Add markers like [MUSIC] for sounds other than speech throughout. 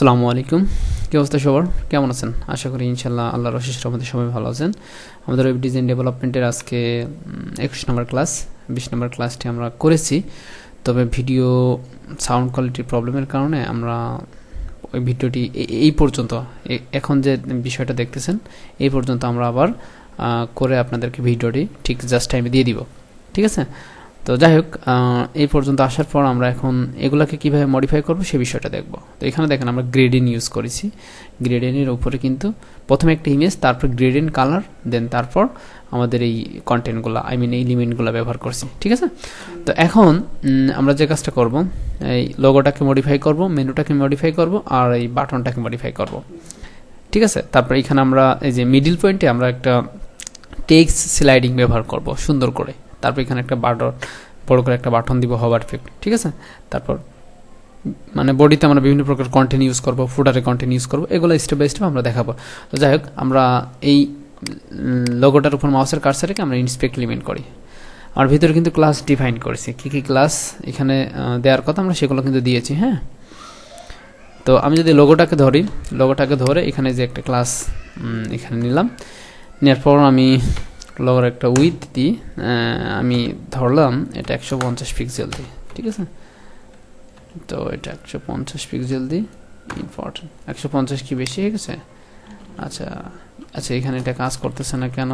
আসসালামু আলাইকুম। কি অবস্থা সবার? কেমন আছেন? আশা করি ইনশাল্লাহ আল্লাহর অশেষ রহমতে সবাই ভালো আছেন। আমাদের ওয়েব ডিজাইন ডেভেলপমেন্টের আজকে একুশ নম্বর ক্লাস বিশ নম্বর ক্লাসটি আমরা করেছি। তবে ভিডিও সাউন্ড কোয়ালিটির প্রবলেমের কারণে আমরা ওই ভিডিওটি এই পর্যন্ত এখন যে বিষয়টা দেখতেছেন, এই পর্যন্ত আমরা আবার করে আপনাদেরকে ভিডিওটি ঠিক জাস্ট টাইমে দিয়ে দিব। ঠিক আছে? তো যাই হোক এই পর্যন্ত আসার পর আমরা এখন এগুলাকে কীভাবে মডিফাই করব সে বিষয়টা দেখব। তো এখানে দেখেন আমরা গ্রেডিন ইউজ করেছি। গ্রেডিনের উপরে কিন্তু প্রথমে একটা ইমেজ তারপর গ্রেডিন কালার দেন তারপর আমাদের এই কন্টেন্টগুলো আই মিন এই লিমিটগুলো ব্যবহার করছি, ঠিক আছে? তো এখন আমরা যে কাজটা করব, এই লোগোটাকে মডিফাই করব মেনুটাকে মডিফাই করব, আর এই বাটনটাকে মডিফাই করব, ঠিক আছে? তারপর এখানে আমরা এই যে মিডিল পয়েন্টে আমরা একটা টেক্স স্লাইডিং ব্যবহার করব, সুন্দর করে। তারপর এখানে একটা বাটন, বড় করে একটা বাটন দিব হবার ইফেক্ট ঠিক আছে? তারপর মানে বডিতে আমরা বিভিন্ন প্রকার কন্টেন্ট ইউজ করব ফুটারে কন্টেন্ট ইউজ করব, এগুলো স্টেপ বাই স্টেপ আমরা দেখাবো। তো যাই হোক, আমরা এই লোগোটার উপর মাউসের কার্সারকে আমরা ইন্সপেক্ট লিমিট করি। আর ভিতরে কিন্তু ক্লাস ডিফাইন করেছি। কী কী ক্লাস এখানে দেওয়ার কথা আমরা সেগুলো কিন্তু দিয়েছি হ্যাঁ? তো আমি যদি লোগোটাকে ধরি লোগোটাকে ধরে এখানে যে একটা ক্লাস এখানে নিলাম, নেওয়ার পর আমি লোগোর একটা উইথ দিই আমি ধরলাম এটা একশো পঞ্চাশ পিক্সেল দিই ঠিক আছে? তো এটা একশো পঞ্চাশ পিক্সেল দিই ইম্পর্টেন্ট একশো পঞ্চাশ কি বেশি হয়ে গেছে? আচ্ছা আচ্ছা এখানে এটা কাজ করতেছে না কেন?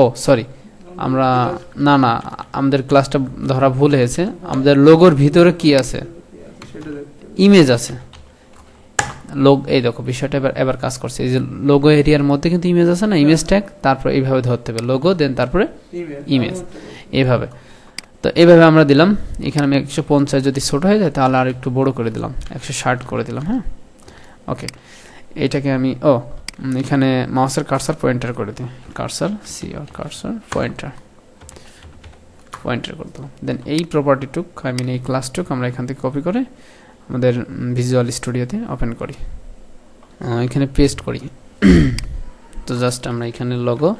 ও সরি আমরা না না আমাদের ক্লাসটা ধরা ভুল হয়েছে। আমাদের লোগোর ভিতরে কি আছে? ইমেজ আছে। লোগ এই দেখো বিষয়টা এবার এবার কাজ করছে। এই যে লোগো এরিয়ার মধ্যে কিন্তু ইমেজ আছে না? ইমেজ ট্যাগ তারপর এইভাবে ধরতে হবে। লোগো দেন তারপরে ইমেজ এইভাবে। তো এইভাবে আমরা দিলাম। এখানে আমি একশো পঞ্চাশ যদি ছোট হয়ে যায় তাহলে আর একটু বড় করে দিলাম। একশো ষাট করে দিলাম হ্যাঁ? ওকে এটাকে আমি ও এখানে মাউসের কার্সার পয়েন্টার করে দিই। Cursor C R cursor pointer pointer করে দিলাম। দেন এই প্রপার্টিটুক আই মিন এই ক্লাসটুক আমরা এখান থেকে কপি করে আমাদের ভিজুয়াল স্টুডিওতে ওপেন করি। এখানে পেস্ট করি। [CLEARS THROAT] তো জাস্ট আমরা এখানে লগো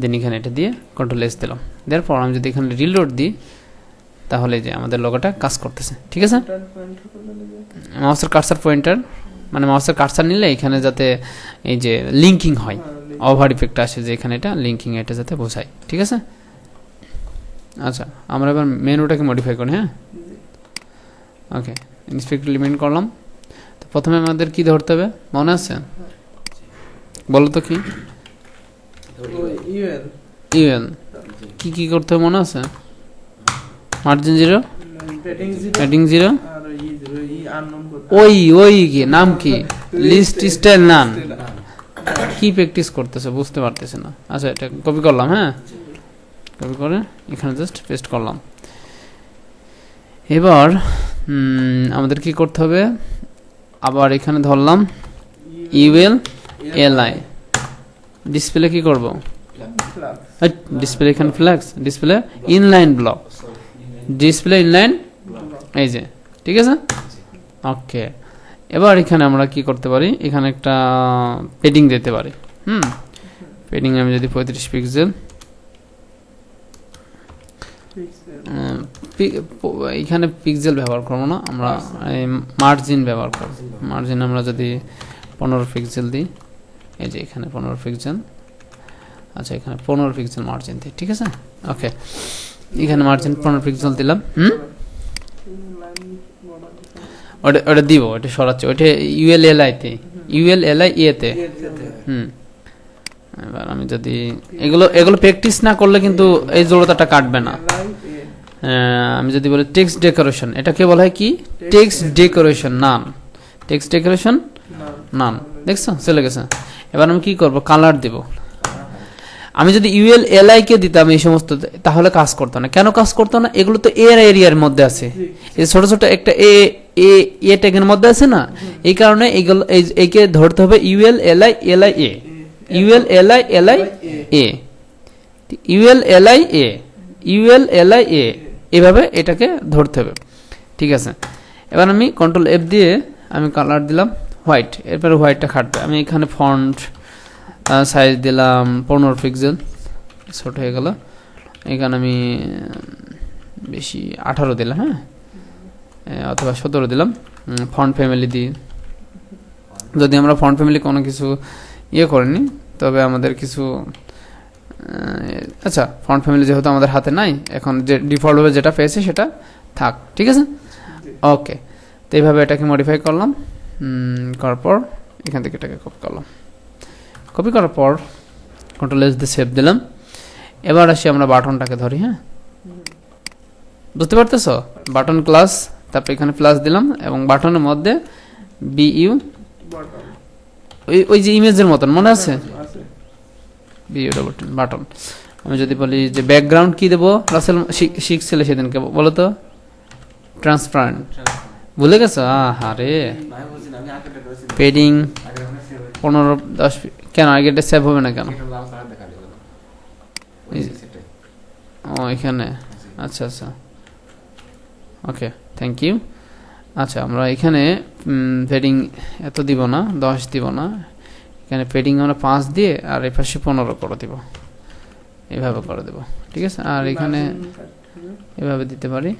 দেন এখানে এটা দিয়ে কন্ট্রোল এস দিলাম। দেওয়ার পর আমি যদি এখানে রিলোড দিই, তাহলে যে আমাদের লগোটা কাজ করতেছে। ঠিক আছে? মাউসের কার্সার পয়েন্টার মানে মাউসের কার্সার নিলে এখানে যাতে এই যে লিঙ্কিং হয় ওভার ইফেক্ট আসে যে এখানে এটা লিঙ্কিং এটা যাতে বোঝায়। ঠিক আছে? আচ্ছা আমরা এবার মেনুটাকে মডিফাই করি হ্যাঁ? ওকে ইন্সপেক্টর লিমিট করলাম তো প্রথমে আমাদের কি ধরতে হবে? মনে আছে? বলো তো কি? ইউএল কি কি করতে হবে মনে আছে? মার্জিন জিরো হেডিং জিরো ওই ওই কি? নাম কি? লিস্ট স্টাইল নাম কি প্র্যাকটিস করতেছে? বুঝতে পারতেছে না। আচ্ছা এটা কপি করলাম হ্যাঁ? কপি করে এখানে জাস্ট পেস্ট করলাম। এবার আমাদের কি করতে হবে? আবার এখানে ধরলাম ইউএল এল আই ডিসপ্লে কি করব? ডিসপ্লে এখানে flex display inline block display inline এই যে, ঠিক আছে? ওকে এবার এখানে আমরা কি করতে পারি? এখানে একটা পেডিং দিতে পারি। হুম পেডিং আমি যদি পঁয়ত্রিশ পিক্সেল এখানে পিক্সেল ব্যবহার করব না, আমরা মার্জিন ব্যবহার করব। মার্জিন আমরা যদি পনেরো পিক্সেল দিই, এই যে এখানে পনেরো পিক্সেল আচ্ছা এখানে পনেরো পিক্সেল মার্জিন দিই, ঠিক আছে? ওকে এখানে মার্জিন পনেরো পিক্সেল দিলাম, হুম? ওটা ওটা দিব, ওটা সরাচ্ছি, ওটা ইউএল এল আইতে ইউএল এল আই ইয়েতে হুম। এবার আমি যদি, এগুলো এগুলো প্র্যাকটিস না করলে কিন্তু এই জড়তাটা কাটবে না। আমি যদি বলি টেক্সট ডেকোরেশন এটাকে বলা হয় কি? Text decoration none text decoration none দেখছ? চলে গেছে। এবার আমি কি করব? কালার দেব। আমি যদি ইউএল এলআই কে দিতাম এই সমস্ত তাহলে কাজ করতো না। কেন কাজ করতো না? এগুলো তো এর এরিয়ার মধ্যে আছে। এই ছোট ছোট একটা এ এ এ ট্যাগের মধ্যে আছে না? এই কারণে এগুলো এই- একে ধরতে হবে UL LI LI A UL LI LI A UL LI A UL LI A এভাবে এটাকে ধরতে হবে। ঠিক আছে? এবার আমি কন্ট্রোল এফ দিয়ে আমি কালার দিলাম হোয়াইট এরপরে হোয়াইটটা খাটবে আমি এখানে ফন্ট সাইজ দিলাম পনেরো পিক্সেল ছোট হয়ে গেল। এখানে আমি বেশি আঠারো দিলাম হ্যাঁ? অথবা সতেরো দিলাম। ফন্ট ফ্যামিলি দিয়ে। যদি আমরা ফন্ট ফ্যামিলি কোনো কিছু ইয়ে করিনি, তবে আমাদের কিছু আচ্ছা ফন্ট ফ্যামিলি যেহেতু আমাদের হাতে নাই, এখন যে ডিফল্টভাবে যেটা পেয়েছে সেটা থাক, ঠিক আছে? ওকে তো এইভাবে এটাকে মডিফাই করলাম করার পর এখান থেকে এটাকে কপি করলাম। কপি করার পর কন্ট্রোল এস দিয়ে সেভ দিলাম। এবার আসি আমরা বাটনটাকে ধরি হ্যাঁ? বুঝতে পারতেছো? বাটন ক্লাস তারপর এখানে প্লাস দিলাম এবং বাটনের মধ্যে বি ইউ ওই ওই যে ইমেজের মতন, মনে আছে? আছে বি ইউ ডবল বাটন আমি যদি বলি যে ব্যাকগ্রাউন্ড কি দেবো? রাসেল শিখ- শিখছিলে সেদিনকে বলো তো। ট্রান্সপারেন্ট ভুলে গেছো? আহা রে পেডিং পনেরো দশ কেন আগেটা সেভ হবে না কেন? ও এখানে? আচ্ছা আচ্ছা। ওকে থ্যাংক ইউ আচ্ছা আমরা এখানে পেডিং এত দিব না দশ দিব না। এখানে পেডিং আমরা পাঁচ দিয়ে আর এই পাশে পনেরো করে দিব। এভাবে করে দেব। ঠিক আছে? আর এখানে এভাবে দিতে পারি।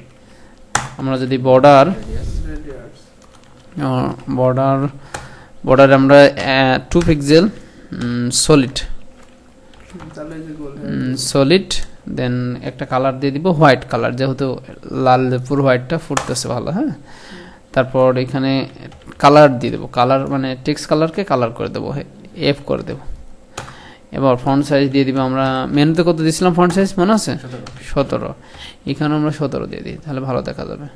আমরা যদি বর্ডার বর্ডার বর্ডার আমরা two pixel solid solid then একটা কালার দিয়ে দিব হোয়াইট কালার যেহেতু লাল পুরো হোয়াইটটা ফুটতেছে ভালো হ্যাঁ? তারপর এখানে কালার দিয়ে দেবো। কালার মানে টেক্সট কালারকে কালার করে দেবো। এফ করে দেবো। এবার ফন্ট সাইজ দিয়ে দিব আমরা মেনুতে কত দিয়েছিলাম ফন্ট সাইজ মনে আছে? সতেরো। এখানে আমরা সতেরো দিয়ে দিই তাহলে ভালো দেখা যাবে।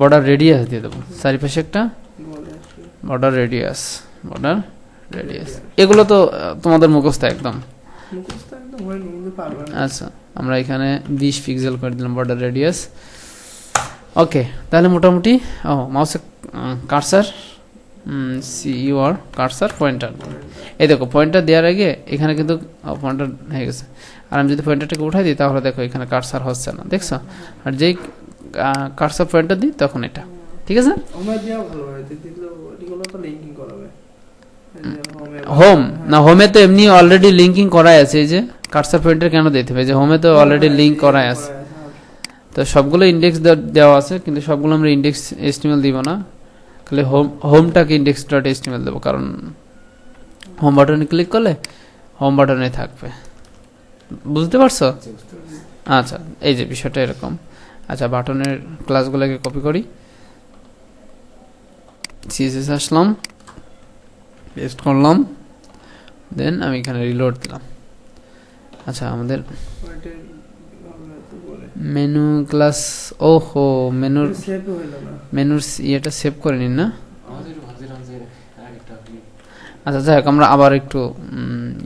বর্ডার রেডিয়াস দিয়ে দেবো চারিপাশে একটা বর্ডার রেডিয়াস বর্ডার রেডিয়াস এগুলো তো তোমাদের মুখস্থ একদম। আচ্ছা আমরা এখানে বিশ পিক্সেল করে দিলাম বর্ডার রেডিয়াস ওকে তাহলে মোটামুটি ও মাউসের কারসার সি কারসার পয়েন্টার। এই দেখো পয়েন্টার দেওয়ার আগে এখানে কিন্তু পয়েন্টার হয়ে গেছে। আর আমি যদি পয়েন্টারটাকে উঠাই দিই তাহলে দেখো এখানে কারসার হচ্ছে না দেখছ? আর যেই কারসার পয়েন্টার দিই তখন এটা। ঠিক আছে? হয় হোম হ্যাঁ। না হোমে তো এমনি অলরেডি লিঙ্কিং করাই আছে এই যে কারসার পয়েন্টার কেন দিতে হবে? যে হোমে তো অলরেডি লিঙ্ক করাই আছে। হ্যাঁ। তো সবগুলো ইন্ডেক্স দেওয়া আছে কিন্তু সবগুলো আমরা ইন্ডেক্স এস্টিমেল দিব না। খালি হোম হোমটাকে ইন্ডেক্স ডট এস্টিমেল দেবো, কারণ হোম বাটনে ক্লিক করলে হোম বাটনে থাকবে। বুঝতে পারছ? আচ্ছা এই যে বিষয়টা এরকম। আচ্ছা বাটনের ক্লাসগুলোকে কপি করি। সিএসএস আসলাম পেস্ট করলাম দেন আমি এখানে রিলোড দিলাম। আচ্ছা আমাদের ওইটাই ভালো হতো বলে। মেনু ক্লাস ওহো মেনুর Save হইল না। মেনুর ইয়েটা সেভ করে নিন না আচ্ছা যাই হোক আমরা আবার একটু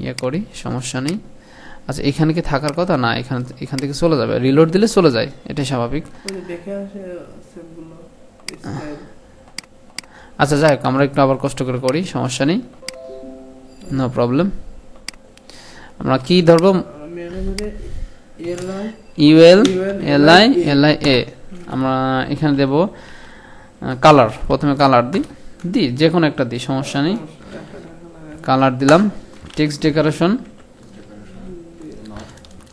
ইয়ে করি সমস্যা নেই। আচ্ছা এখানে কি থাকার কথা? না এখান এখান থেকে চলে যাবে। রিলোড দিলে চলে যায় এটাই স্বাভাবিক। আচ্ছা যাই হোক আমরা একটু আবার কষ্ট করে করি সমস্যা নেই। নো প্রবলেম আমরা কি ধরবো? UL UL, L I L I A আমরা এখানে দেব কালার প্রথমে কালার দিই। দিই যে কোনো একটা দিই সমস্যা নেই। কালার দিলাম। Text decoration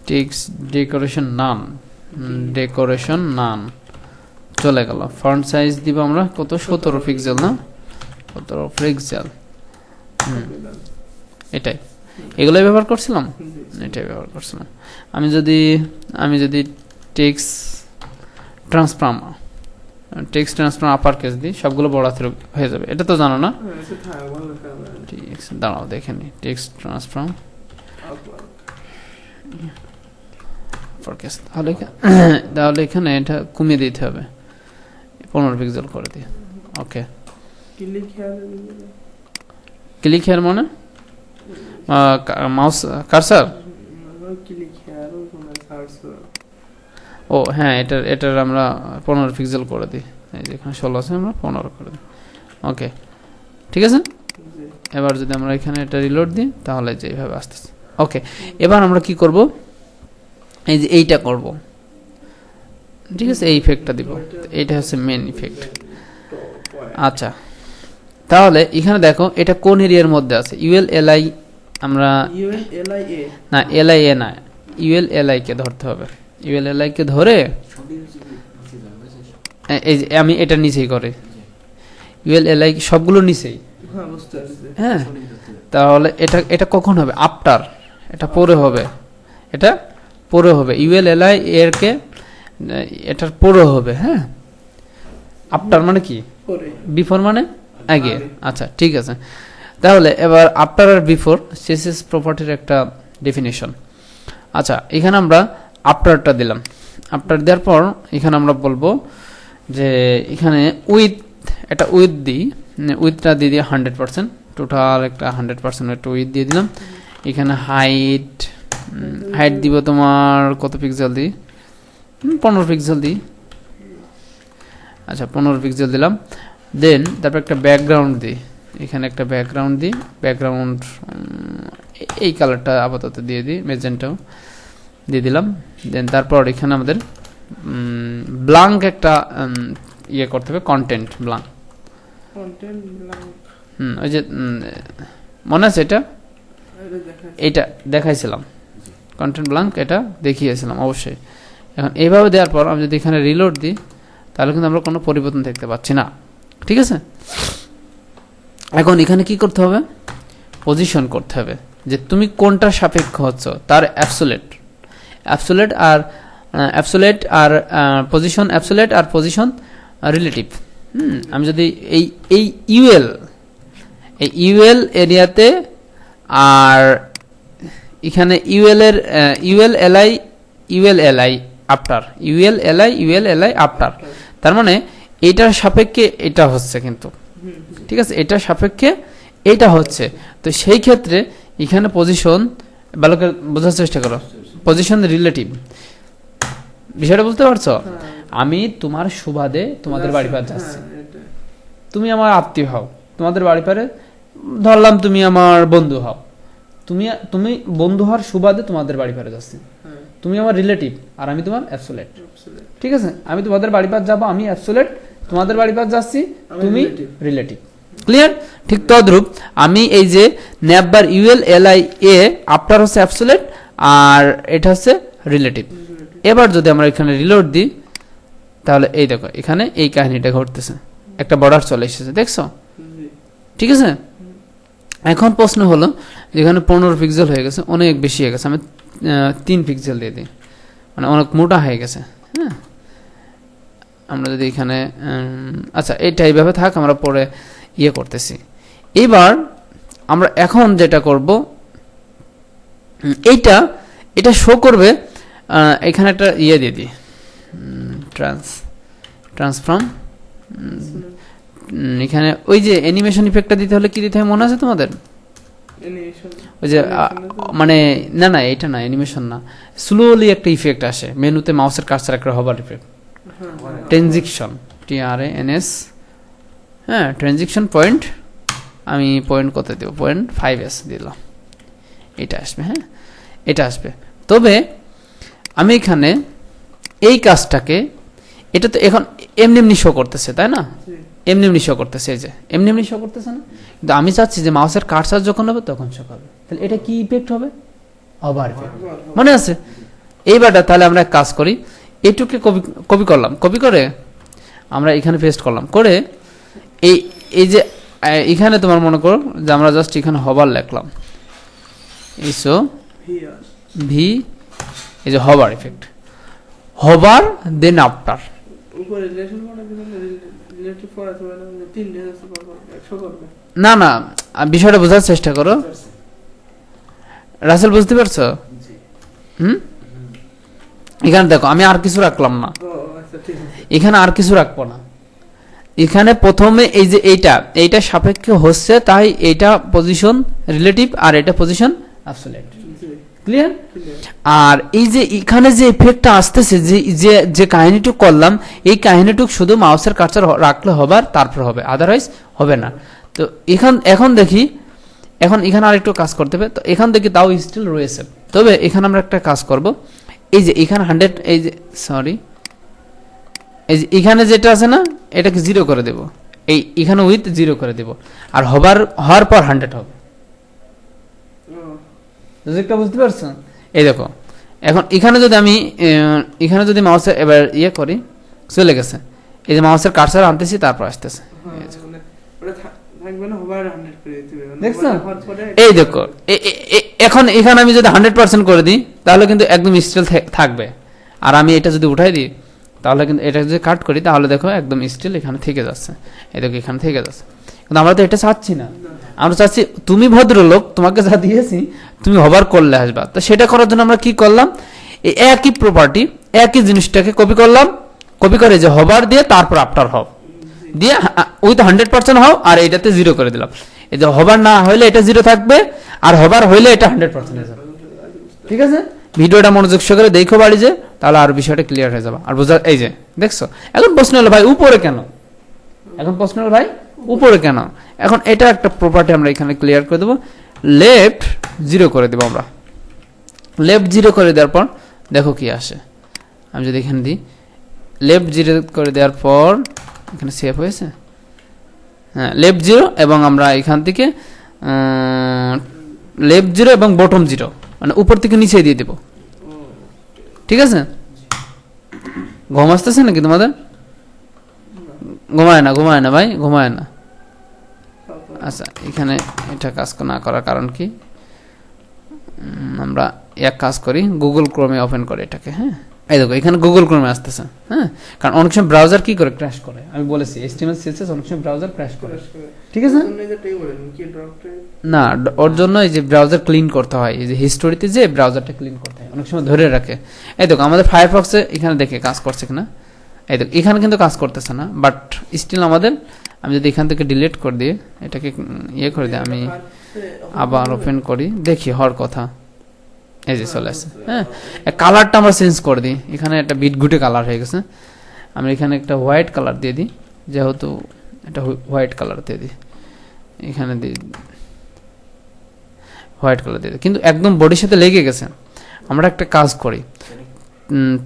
text decoration none decoration none চলে গেল। ফ্রন্ট সাইজ দিব আমরা কত? সতেরো পিক্সেল না? সতেরো পিক্সেল হুম। এটাই। এগুলোই ব্যবহার করছিলাম। এটাই ব্যবহার করছিলাম। আমি যদি আমি যদি text transform text transform upper case দিই সবগুলো বড় হাতের হয়ে যাবে। এটা তো জানো না। টেক্স দাঁড়াও দেখে নি। টেক্সট ট্রান্সফার্ম আপার কেস তাহলে [COUGHS] তাহলে এখানে এটা কমিয়ে দিতে হবে। পনেরো পিক্সেল করে দিয়ে। ওকে ক্লিক হেয়ার মানে? Mouse cursor. ও হ্যাঁ এটার এটার আমরা পনেরো পিক্সেল করে দিই। এই যে এখানে ষোলো আছে, আমরা পনেরো করে দিই। ওকে ঠিক আছে? এবার যদি আমরা এখানে এটা রিলোড দিই, তাহলে যে এইভাবে আসতেছে। ওকে এবার আমরা কি করব? এই যে এইটা করব। ঠিক আছে? এই ইফেক্টটা দিব। এইটা হচ্ছে মেন ইফেক্ট আচ্ছা। তাহলে এখানে দেখো এটা কোন এরিয়ার মধ্যে আছে? ইউএল এলআই আমরা না এলআই এ না ইউএল এলআই কে ধরতে হবে। ইউএল এলআই কে ধরে এই যে আমি এটা নিচেই করে। ইউএল এলআই সবগুলো নিচেই? হ্যাঁ হ্যাঁ। তাহলে এটা এটা কখন হবে? আফটার এটা পরে হবে। এটা পরে হবে। ইউএল এলআই এরকে এটার পরে হবে হ্যাঁ। আফটার মানে কি? পরে। বিফোর মানে? আগে। আচ্ছা ঠিক আছে। তাহলে এবার আফটার আর বিফোর সিএসএস প্রপার্টির একটা ডেফিনেশন আচ্ছা এখানে আমরা আফটারটা দিলাম। আফটার দেওয়ার পর এখানে আমরা বলব যে এখানে উইথ এটা উইথ দিই। উইথটা দিয়ে দিই হান্ড্রেড পার্সেন্ট টোটাল একটা হান্ড্রেড পার্সেন্ট একটা উইথ দিয়ে দিলাম। এখানে হাইট হাইট দিব তোমার কত পিক্সেল দিই? পনেরো পিক্সেল দিই। আচ্ছা পনেরো পিক্সেল দিলাম। দেন তারপর একটা ব্যাকগ্রাউন্ড দিই। এখানে একটা ব্যাকগ্রাউন্ড দিই। ব্যাকগ্রাউন্ড এই কালারটা আপাতত দিয়ে দিই মেজেন্টাও দিয়ে দিলাম। দেন তারপর এখানে আমাদের ব্লাঙ্ক একটা ইয়ে করতে হবে কন্টেন্ট ব্লাঙ্ক হুম ওই যে মনে আছে এটা? এটা এইটা দেখাইছিলাম। কন্টেন্ট ব্লাঙ্ক এটা দেখিয়েছিলাম অবশ্যই। এখন এইভাবে দেওয়ার পর আমি যদি এখানে রিলোড দিই তাহলে কিন্তু আমরা কোনো পরিবর্তন দেখতে পাচ্ছি না। ঠিক আছে? এখন এখানে কি করতে হবে? পজিশন করতে হবে। যে তুমি কোনটা সাপেক্ষ হচ্ছ? তার অ্যাবসোলেট অ্যাবসোলেট আর অ্যাবসোলেট আর পজিশন অ্যাবসোলেট আর পজিশন রিলেটিভ হুম, আমি যদি এই এই ইউএল এই ইউএল এরিয়াতে আর এখানে ইউএল এর UL LI UL LI after UL LI UL LI after তার মানে এটার সাপেক্ষে এটা হচ্ছে কিন্তু। ঠিক আছে? এটার সাপেক্ষে এটা হচ্ছে। তো সেই ক্ষেত্রে এখানে পজিশন ভালো করে বোঝার চেষ্টা করো। পজিশন রিলেটিভ বিষয়টা বুঝতে পারছ? হ্যাঁ। আমি তোমার সুবাদে তোমাদের বাড়ি পার যাচ্ছি। হ্যাঁ, তুমি আমার আত্মীয় হও। তোমাদের বাড়ি পারে ধরলাম তুমি আমার বন্ধু হও। তুমি তুমি বন্ধু হওয়ার সুবাদে তোমাদের বাড়ি পারে যাচ্ছি। হ্যাঁ, তুমি আমার রিলেটিভ আর আমি তোমার অ্যাবসোলেট ঠিক আছে? আমি তোমাদের বাড়ি পার যাব আমি অ্যাবসোলেট তোমাদের বাড়ি পার যাচ্ছি তুমি রিলেটিভ ক্লিয়ার ঠিক তদ্রূপ আমি এই যে navbar UL L I A after হচ্ছে অ্যাবসোলেট আর এটা হচ্ছে রিলেটিভ এবার যদি আমরা এখানে রিলোড দিই তাহলে এই দেখো এখানে এই কাহিনীটা ঘটতেছে। একটা বর্ডার চলে এসেছে দেখছ? ঠিক আছে? এখন প্রশ্ন হলো যেখানে পনেরো পিক্সেল হয়ে গেছে অনেক বেশি হয়ে গেছে আমি তিন পিক্সেল দিয়ে দিই। মানে অনেক মোটা হয়ে গেছে হ্যাঁ? আমরা যদি এখানে আচ্ছা এইটা এইভাবে থাক আমরা পরে ইয়ে করতেছি। এবার আমরা এখন যেটা করব এইটা এটা শো করবে এখানে একটা ইয়ে দিয়ে দিই। ট্রান্স ট্রান্সফর্ম এখানে ওই যে অ্যানিমেশন ইফেক্টটা দিতে হলে কি দিতে হয় মনে আছে তোমাদের? ওই যে মানে না না এটা না অ্যানিমেশন না। স্লোলি একটা ইফেক্ট আসে মেনুতে মাউসের কার্সার একটা হবার effect. Transition T R N S হ্যাঁ ট্রানজিকশন পয়েন্ট আমি পয়েন্ট কত দেবো? পয়েন্ট ফাইভ এস দিলাম। এটা আসবে হ্যাঁ? এটা আসবে। তবে আমি এখানে এই কাজটাকে এটা তো এখন এমনি এমনি শো করতেছে তাই না? এমনি এমনি শো করতেছে এই যে। এমনি এমনি শো করতেছে না? কিন্তু আমি চাচ্ছি যে মাউসের কার্সার যখন হবে তখন শো করবে। তাহলে এটা কি ইফেক্ট হবে? ওভার মনে আছে? এইবারটা তাহলে আমরা এক কাজ করি। এইটুকে কপি কপি করলাম। কপি করে আমরা এখানে পেস্ট করলাম। করে এই এই যে এখানে তোমার মনে করো যে আমরা জাস্ট এখানে হবার লিখলাম। এইসো Here। ভি এই যে হবার ইফেক্ট হবার দেন আফটার উপরে relation করা কি বলে? Rel- relative করা যাবে না, যে তিনটে আছে পরপর, একশো করবে। না না বিষয়টা বোঝার চেষ্টা করো। রাসেল বুঝতে পারছ? হুম? এখানে দেখো আমি আর কিছু রাখলাম না। আচ্ছা। এখানে আর কিছু রাখব না। এখানে প্রথমে এই যে এইটা এইটা সাপেক্ষে হচ্ছে তাই এইটা পজিশন রিলেটিভ আর এটা পজিশন অ্যাবসোলিউট ক্লিয়ার আর এই যে এখানে যে ইফেক্টটা আসতেছে যে যে যে কাহিনীটুক করলাম এই কাহিনীটুক শুধু মাউসের কাছে রাখলে হবে আর তারপর হবে আদারওয়াইজ হবে না। তো এখান এখন দেখি এখন এখানে আরেকটু কাজ করতে হবে। তো এখান থেকে তাও স্টিল রয়েছে। তবে এখানে আমরা একটা কাজ করব। এই যে এখানে হান্ড্রেড এই যে সরি এই যে এখানে যেটা আছে না এটাকে জিরো করে দেব। এই এখানে উইথ জিরো করে দেব। আর হবার হওয়ার পর হান্ড্রেড হবে। লজিকটা বুঝতে পারছ? এই দেখো এখন এখানে যদি আমি এখানে যদি মাউসের এবার ইয়ে করি চলে গেছে। এই যে মাউসের কার্সার আনতেছি তারপর আসতেছে। হ্যাঁ। মানে মানে দেখছ? এই দেখো এখন এখানে আমি যদি হান্ড্রেড পার্সেন্ট করে দিই তাহলে কিন্তু একদম স্টিল থাকবে। আর আমি এটা যদি উঠাই দিই, তাহলে কিন্তু এটা যদি কাট করি, তাহলে দেখো একদম স্টিল এখানে থেকে যাচ্ছে। এই দেখো এখানে থেকে যাচ্ছে। কিন্তু আমরা তো এটা চাচ্ছি না। আমরা চাচ্ছি, তুমি ভদ্রলোক, তোমাকে যা দিয়েছি, তুমি হবার করলে আসবা। তো সেটা করার জন্য আমরা কি করলাম? এই একই প্রপার্টি একই জিনিসটাকে কপি করলাম। কপি করে যে হবার দিয়ে তারপর আফটার হব দিয়ে উইথ হান্ড্রেড পার্সেন্ট হও, আর এটাতে জিরো করে দিলাম। এই যে হবার না হইলে এটা জিরো থাকবে, আর হবার হইলে এটা হান্ড্রেড পার্সেন্ট ঠিক আছে? ভিডিওটা মনোযোগ সহকারে দেখো বাড়ি যে তাহলে আর বিষয়টা ক্লিয়ার হয়ে যাবে। আর বোঝা এই যে, দেখছ? এখন প্রশ্ন হলো, ভাই, উপরে কেন? এখন প্রশ্ন হলো, ভাই, উপরে কেন? এখন এটা একটা প্রপার্টি আমরা এখানে ক্লিয়ার করে দেবো। লেফট জিরো করে দেবো আমরা। লেফট জিরো করে দেওয়ার পর, দেখো কি আসে। আমি যদি এখানে দিই লেফট জিরো করে দেওয়ার পর, এখানে সেভ হয়েছে? হ্যাঁ লেফট জিরো এবং আমরা এখান থেকে লেফট জিরো এবং বটম জিরো মানে উপর থেকে নিচে দিয়ে দেবো। ঠিক আছে? ঘুম আসতেছে নাকি তোমাদের? ঘুমায় না ঘুমায় না ভাই, ঘুমায় না। আচ্ছা এখানে এটা কাজ না করার কারণ কি? আমরা এক কাজ করি গুগল ক্রোমে ওপেন করে এটাকে হ্যাঁ? এই দেখো এখানে গুগল ক্রোমে আসতেছে হ্যাঁ? কারণ অনেক সময় ব্রাউজার কি করে? ক্র্যাশ করে। আমি বলেছি এসটিএমএল সিএসএস অনেক সময় ব্রাউজার ক্র্যাশ করে। ঠিক আছে? না ওর জন্য এই যে ব্রাউজার ক্লিন করতে হয় এই যে হিস্টোরিতে যে ব্রাউজারটা ক্লিন করতে হয় অনেক সময় ধরে রাখে। এই দেখো আমাদের ফায়ারফক্সে এখানে দেখে কাজ করছে কিনা? এই দেখো এখানে কিন্তু কাজ করতেছে না বাট স্টিল আমাদের আমি যদি এখান থেকে ডিলিট করে দিই এটাকে ইয়ে করে দিই আমি আবার ওপেন করি। দেখি হওয়ার কথা। এই যে চলে আসছে। হ্যাঁ কালারটা আমরা চেঞ্জ করে দিই। এখানে একটা বিটগুটে কালার হয়ে গেছে। আমি এখানে একটা হোয়াইট কালার দিয়ে দিই। যেহেতু এটা হোয়াইট কালার দিয়ে দিই। এখানে দিই হোয়াইট কালার দিয়ে দিই। কিন্তু একদম বডির সাথে লেগে গেছে। আমরা একটা কাজ করি।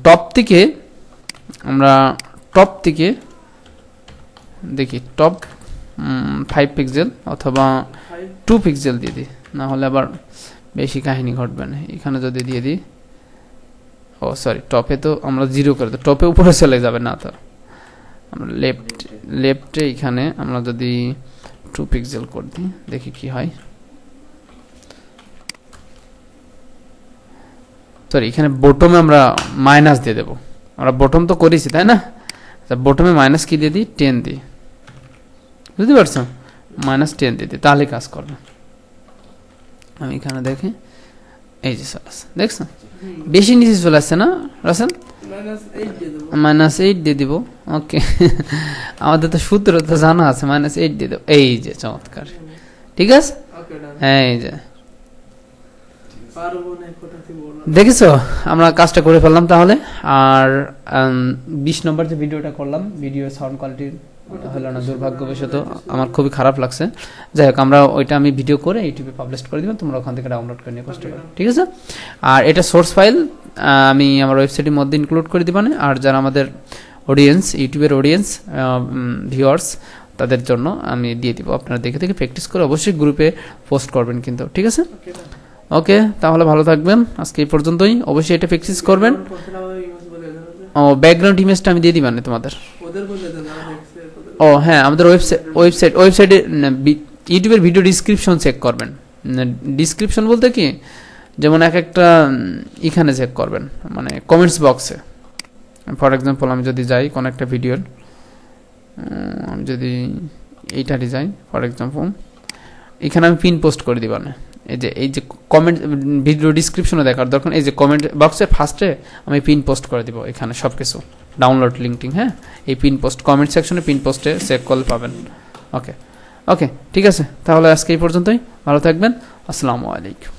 টপ থেকে আমরা টপ থেকে দেখি টপ ফাইভ পিক্সেল অথবা টু পিক্সেল দিয়ে দিই। না হলে আবার বেশি কাহিনী ঘটবে না। এখানে যদি দিয়ে দিই, ও সরি টপে তো আমরা জিরো করে দিই টপে উপরে চলে যাবে, না তো। আমরা লেফট লেফটে এখানে আমরা যদি টু পিক্সেল করে দিই, দেখি কি হয়। সরি এখানে বটমে আমরা মাইনাস দিয়ে দেবো। আমরা বটম তো করেছি, তাই না? তা বটমে মাইনাস কি দিয়ে দিই? টেন দিই। বুঝতে পারছ? মাইনাস টেন দিয়ে দিই। তাহলে কাজ করবে। আমি এখানে দেখি। এই যে চলে আসছে দেখছ বেশি নিচে চলে আসছে না রাসেল? দেবো। মাইনাস এইট দিয়ে দিব। ওকে [LAUGHS] আমাদের তো সূত্র তো জানা আছে মাইনাস এইট দিয়ে দেবো। এই যে চমৎকার। ঠিক আছে? Okay, এই যে? দেখেছ? আমরা কাজটা করে ফেললাম তাহলে। আর বিশ নম্বর যে ভিডিওটা করলাম ভিডিও সাউন্ড কোয়ালিটি হলো না দুর্ভাগ্যবশত আমার খুবই খারাপ লাগছে। যাই হোক আমরা ওইটা আমি ভিডিও করে ইউটিউবে পাবলিশ করে দিবেন তোমরা ওখান থেকে ডাউনলোড করে নিয়ে কষ্ট করো। ঠিক আছে? আর এটা সোর্স ফাইল আমি আমার ওয়েবসাইটের মধ্যে ইনক্লুড করে দিবানে আর যারা আমাদের অডিয়েন্স ইউটিউবের অডিয়েন্স ভিউয়ার্স তাদের জন্য আমি দিয়ে দিব। আপনারা দেখে দেখে প্র্যাকটিস করে অবশ্যই গ্রুপে পোস্ট করবেন কিন্তু। ঠিক আছে? ওকে তাহলে ভালো থাকবেন। আজকে এই পর্যন্তই। অবশ্যই এটা প্র্যাকটিস করবেন? ও ব্যাকগ্রাউন্ড ইমেজটা আমি দিয়ে দিবানে তোমাদের। ও হ্যাঁ আমাদের ওয়েবসাইট ওয়েবসাইট ওয়েবসাইটে ইউটিউবের ভিডিও ডিসক্রিপশন চেক করবেন। ডিসক্রিপশন বলতে কি? যেমন এক একটা এখানে চেক করবেন মানে কমেন্টস বক্সে ফর এক্সাম্পল আমি যদি যাই কোনো একটা ভিডিওর আমি যদি এইটারই যাই ফর এক্সাম্পল এখানে আমি পিন পোস্ট করে দিব দিবানে এই যে এই যে কমেন্ট ভিডিও ডিসক্রিপশনে দেখার দরকার এই যে কমেন্ট বক্সে ফার্স্টে আমি পিন পোস্ট করে দিব এখানে সব কিছু ডাউনলোড লিঙ্কটিং হ্যাঁ? এই পিন পোস্ট কমেন্ট সেকশনে পিন পোস্টে চেক করলে পাবেন। ওকে ওকে ঠিক আছে। তাহলে আজকে এই পর্যন্তই। ভালো থাকবেন। আসসালামু আলাইকুম।